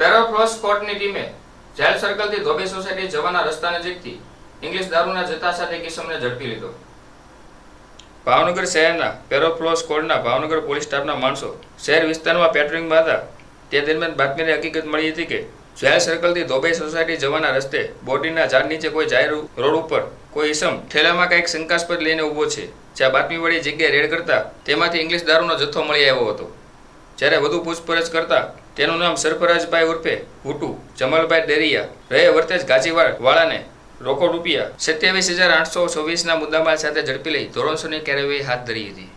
પેરાફ્લોસ કોર્ટની ટીમે જેલ સર્કલથી ધોબી સોસાયટી જવાના રસ્તા નજીકથી ઇંગ્લિશ દારૂના જથ્થા સાથે કિસમને ઝડપી લીધો. ભાવનગર શહેરના પેરોફ્લોસ કોડના ભાવનગર પોલીસ સ્ટાફના માણસો શહેર વિસ્તારમાં પેટ્રોલિંગમાં હતા તે દરમિયાન બાતમીની હકીકત મળી હતી કે જેલ સર્કલથી ધોબે સોસાયટી જવાના રસ્તે બોડીના ઝાડ નીચે કોઈ જાહેર રોડ ઉપર કોઈ ઇસમ ઠેલામાં કંઈક શંકાસ્પદ લઈને ઊભો છે. જ્યાં બાતમીવાળી જગ્યાએ રેડ કરતા તેમાંથી ઇંગ્લિશ દારૂનો જથ્થો મળી આવ્યો હતો. જ્યારે વધુ પૂછપરછ કરતા તેનું નામ સરફરાજભાઈ ઉર્ફે હુટુ, જમલભાઈ ડેરિયા, રહે વર્તેજ ગાજીવાડ, વાળાને રોકડ રૂપિયા સત્યાવીસ હજાર આઠસો છવ્વીસના મુદ્દામાલ સાથે ઝડપી લઈ ધોરણસોની કાર્યવાહી હાથ ધરી હતી.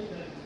Amen.